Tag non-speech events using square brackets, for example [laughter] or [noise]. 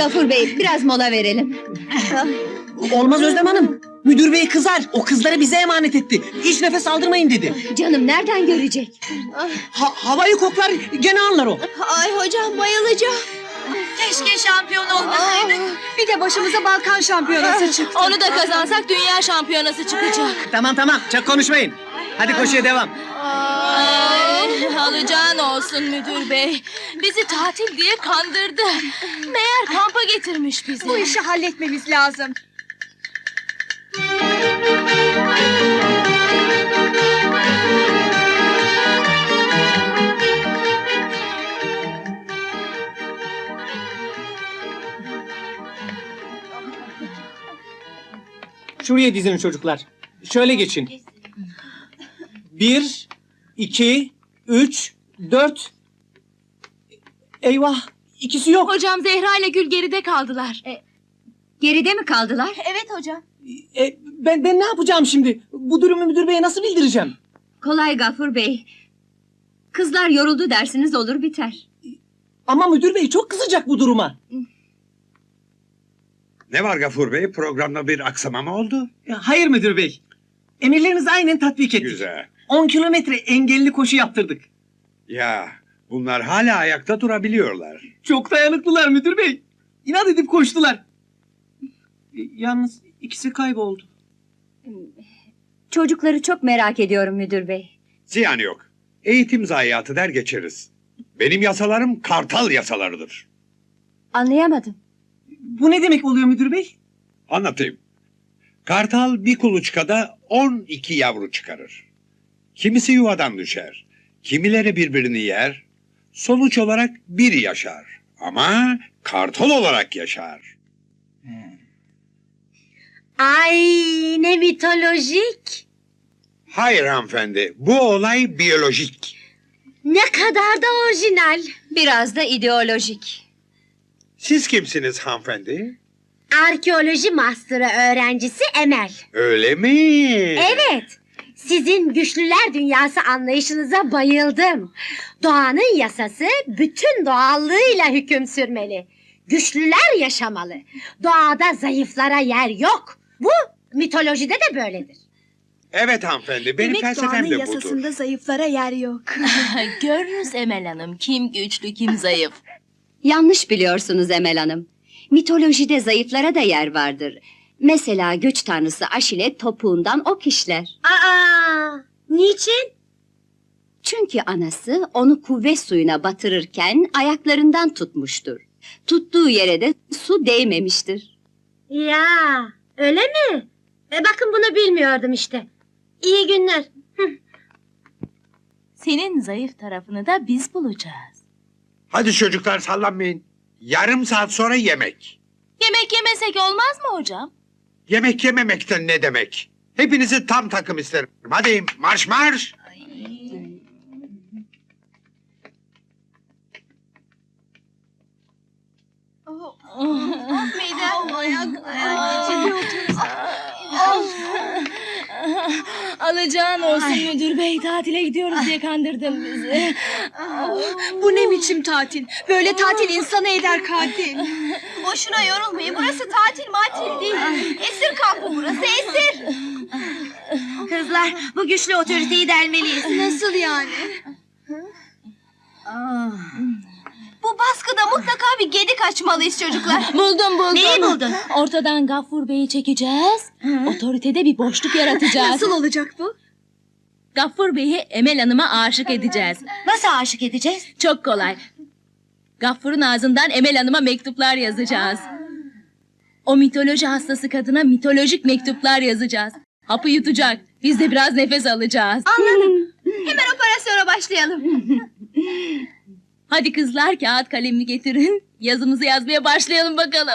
Gafur Bey biraz mola verelim. Olmaz Özlem Hanım. Müdür bey kızar. O kızları bize emanet etti. Hiç nefes aldırmayın dedi. Canım nereden görecek? Ha- havayı koklar gene anlar o. Ay hocam bayılacağım. Keşke şampiyon olmasaydık. Bir de başımıza Balkan şampiyonası çıktı. Onu da kazansak dünya şampiyonası çıkacak. Tamam tamam çok konuşmayın. Hadi koşuya devam. Alacağın olsun müdür bey. Bizi tatil diye kandırdı. Meğer kampa getirmiş bizi. Bu işi halletmemiz lazım. Şuraya dizin çocuklar. Şöyle geçin. Bir, iki, üç, dört. Eyvah ikisi yok. Hocam Zehra ile Gül geride kaldılar. Geride mi kaldılar? Evet hocam. E, ben, ben ne yapacağım şimdi? Bu durumu müdür beye nasıl bildireceğim? Kolay Gafur Bey. Kızlar yoruldu dersiniz olur biter. Ama müdür bey çok kızacak bu duruma. Ne var Gafur Bey? Programda bir aksama mı oldu? Ya, hayır müdür bey. Emirlerinizi aynen tatbik ettik. Güzel. 10 kilometre engelli koşu yaptırdık. Ya bunlar hala ayakta durabiliyorlar. Çok dayanıklılar müdür bey. İnat edip koştular. E, Yalnız ikisi kayboldu. Çocukları çok merak ediyorum müdür bey. Ziyan yok. Eğitim zayiatı der geçeriz. Benim yasalarım kartal yasalarıdır. Anlayamadım. Bu ne demek oluyor müdür bey? Anlatayım. Kartal bir kuluçkada 12 yavru çıkarır. Kimisi yuvadan düşer. Kimileri birbirini yer. Sonuç olarak biri yaşar. Ama kartal olarak yaşar. Ay ne mitolojik. Hayır hanımefendi. Bu olay biyolojik. Ne kadar da orijinal. Biraz da ideolojik. Siz kimsiniz hanımefendi? Arkeoloji master'ı öğrencisi Emel. Öyle mi? Evet. Sizin güçlüler dünyası anlayışınıza bayıldım. Doğanın yasası bütün doğallığıyla hüküm sürmeli. Güçlüler yaşamalı. Doğada zayıflara yer yok. Bu mitolojide de böyledir. Evet hanımefendi. Benim felsefem de budur. zayıflara yer yok. [laughs] Görürüz Emel Hanım. Kim güçlü kim zayıf. Yanlış biliyorsunuz Emel Hanım. Mitolojide zayıflara da yer vardır. Mesela güç tanrısı Aşile topuğundan ok işler. Aa, niçin? Çünkü anası onu kuvvet suyuna batırırken ayaklarından tutmuştur. Tuttuğu yere de su değmemiştir. Ya öyle mi? E bakın bunu bilmiyordum işte. İyi günler. Senin zayıf tarafını da biz bulacağız. Hadi çocuklar sallanmayın. Yarım saat sonra yemek. Yemek yemesek olmaz mı hocam? Yemek yememekten ne demek? Hepinizi tam takım isterim. Hadi marş marş. Alacağın olsun müdür bey tatile gidiyoruz diye kandırdın bizi. Bu ne biçim tatil? Böyle tatil insanı eder katil. Boşuna yorulmayın burası tatil matil değil. Esir kampı burası esir. Kızlar bu güçlü otoriteyi delmeliyiz. Nasıl yani? Bu baskıda mutlaka bir gedik açmalıyız çocuklar. buldum buldum. Neyi buldun? Ortadan Gaffur Bey'i çekeceğiz. Otoritede bir boşluk yaratacağız. Nasıl olacak bu? Gaffur Bey'i Emel Hanım'a aşık edeceğiz. Nasıl aşık edeceğiz? Çok kolay. Gaffur'un ağzından Emel Hanım'a mektuplar yazacağız. O mitoloji hastası kadına mitolojik mektuplar yazacağız. Hapı yutacak. Biz de biraz nefes alacağız. Anladım. [laughs] Hemen operasyona başlayalım. Hadi kızlar kağıt kalemini getirin. Yazımızı yazmaya başlayalım bakalım.